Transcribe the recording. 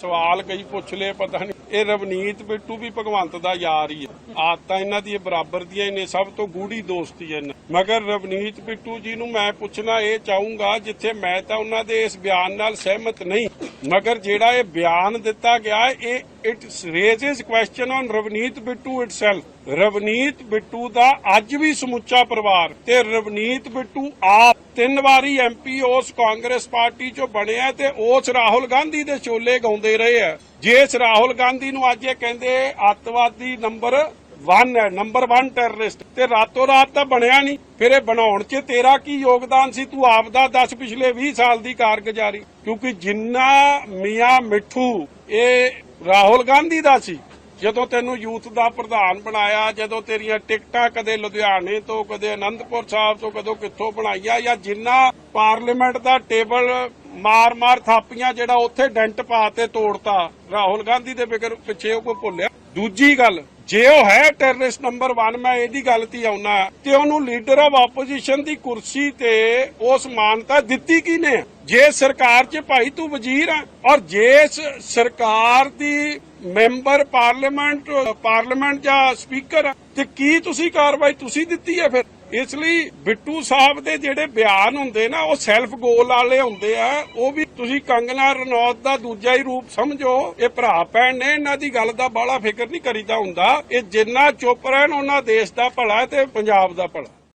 ਸਵਾਲ ਕਈ ਪੁੱਛ ਲਏ, ਪਤਾ ਨਹੀਂ ਇਹ ਰਵਨੀਤ ਬਿੱਟੂ ਵੀ ਭਗਵੰਤ ਦਾ ਯਾਰ ਹੀ ਹੈ। ਆਦਤਾਂ ਇਹਨਾਂ ਦੀ ਬਰਾਬਰ ਦੀਆਂ ਹੀ ਨੇ, ਸਭ ਤੋਂ ਗੂੜੀ ਦੋਸਤੀ ਹੈ ਇਹਨਾਂ। ਮਗਰ ਰਵਨੀਤ ਬਿੱਟੂ ਜੀ ਨੂੰ ਮੈਂ ਪੁੱਛਣਾ, ਇਹ ਚਾਹੂੰਗਾ ਜਿੱਥੇ ਮੈਂ ਤਾਂ ਉਹਨਾਂ ਦੇ ਇਸ ਬਿਆਨ ਨਾਲ ਸਹਿਮਤ ਨਹੀਂ। ਮਗਰ ਜਿਹੜਾ ਇਹ ਬਿਆਨ ਦਿੱਤਾ ਗਿਆ ਹੈ, ਇਹ it raises question on Ravneet Bittu itself Ravneet Bittu ਦਾ ਅੱਜ ਵੀ ਸਮੁੱਚਾ ਪਰਿਵਾਰ ਤੇ ਰਵਨੀਤ ਬਿੱਟੂ ਆਪ ਤਿੰਨ ਵਾਰੀ ਐਮਪੀ ਉਸ ਕਾਂਗਰਸ ਪਾਰਟੀ ਚੋਂ ਬਣਿਆ ਤੇ ਉਸ ਰਾਹੁਲ ਗਾਂਧੀ ਦੇ ਚੋਲੇ ਗਾਉਂਦੇ ਰਹੇ ਆ ਜਿਸ ਰਾਹੁਲ ਗਾਂਧੀ ਨੂੰ ਅੱਜ ਇਹ ਕਹਿੰਦੇ ਅੱਤਵਾਦੀ ਨੰਬਰ ਵਨ ਹੈ ਨੰਬਰ 1 ਟੈਰਰਿਸਟ ਤੇ ਰਾਤੋਂ ਰਾਤ ਤਾਂ ਬਣਿਆ ਨਹੀਂ। ਫਿਰ ਇਹ ਬਣਾਉਣ 'ਚ ਤੇਰਾ ਕੀ ਯੋਗਦਾਨ ਸੀ? ਤੂੰ ਆਪ ਦਾ ਦੱਸ ਪਿਛਲੇ 20 ਸਾਲ ਦੀ ਕਾਰਗੁਜ਼ਾਰੀ। ਕਿਉਂਕਿ ਜਿੰਨਾ ਮੀਆਂ ਮਿੱਠੂ, ਇਹ ਰਾਹੁਲ ਗਾਂਧੀ ਦਾ ਸੀ। ਜਦੋਂ ਤੈਨੂੰ ਯੂਥ ਦਾ ਪ੍ਰਧਾਨ ਬਣਾਇਆ, ਜਦੋਂ ਤੇਰੀਆਂ ਟਿਕਟਾਂ ਕਦੇ ਲੁਧਿਆਣੇ ਤੋਂ, ਕਦੇ ਅਨੰਦਪੁਰ ਸਾਹਿਬ ਤੋਂ, ਕਦੋਂ ਕਿੱਥੋਂ ਬਣਾਈਆਂ, ਜਾਂ ਜਿੰਨਾ ਪਾਰਲੀਮੈਂਟ ਦਾ ਟੇਬਲ ਮਾਰ-ਮਾਰ ਥਾਪੀਆਂ ਜਿਹੜਾ ਉੱਥੇ ਡੈਂਟ ਪਾ ਤੇ ਤੋੜਤਾ, ਰਾਹੁਲ ਗਾਂਧੀ ਦੇ ਫਿਕਰ ਪਿੱਛੇ ਉਹ ਕੋਈ ਭੁੱਲਿਆ ਦੂਜੀ ਗੱਲ, ਜੇ ਉਹ ਹੈ ਟੈਰਰਿਸਟ ਨੰਬਰ 1 ਮੈਂ ਇਹਦੀ ਗੱਲ ਤੇ ਆਉਣਾ ਤੇ ਉਹਨੂੰ ਲੀਡਰ ਆਫ ਆਪੋਜੀਸ਼ਨ ਦੀ ਕੁਰਸੀ ਤੇ ਉਸ ਮਾਨਤਾ ਦਿੱਤੀ ਕਿਨੇ ਜੇ ਸਰਕਾਰ 'ਚ ਭਾਈ ਤੂੰ ਵਜ਼ੀਰ ਆ, ਔਰ ਜੇ ਸਰਕਾਰ ਦੀ ਮੈਂਬਰ ਪਾਰਲੀਮੈਂਟ ਪਾਰਲੀਮੈਂਟ ਜਾਂ ਸਪੀਕਰ ਤੇ ਕੀ ਤੁਸੀਂ ਕਾਰਵਾਈ ਤੁਸੀਂ ਦਿੱਤੀ ਹੈ ਫਿਰ? ਇਸ ਲਈ ਬਿੱਟੂ ਸਾਹਿਬ ਦੇ ਜਿਹੜੇ ਬਿਆਨ ਹੁੰਦੇ ਨਾ, ਉਹ ਸੈਲਫ ਗੋਲ ਵਾਲੇ ਹੁੰਦੇ ਆ। ਉਹ ਵੀ ਤੁਸੀਂ ਕੰਗਨਾ ਰਣੌਤ ਦਾ ਦੂਜਾ ਹੀ ਰੂਪ ਸਮਝੋ। ਇਹ ਭਰਾ ਭੈਣ ਨੇ, ਇਹਨਾਂ ਦੀ ਗੱਲ ਦਾ ਬਾਹਲਾ ਫਿਕਰ ਨਹੀਂ ਕਰੀਦਾ ਹੁੰਦਾ। ਇਹ ਜਿੰਨਾ ਚੁੱਪ ਰਹਿਣ, ਉਹਨਾਂ ਦੇਸ਼ ਦਾ ਭਲਾ ਤੇ ਪੰਜਾਬ ਦਾ ਭਲਾ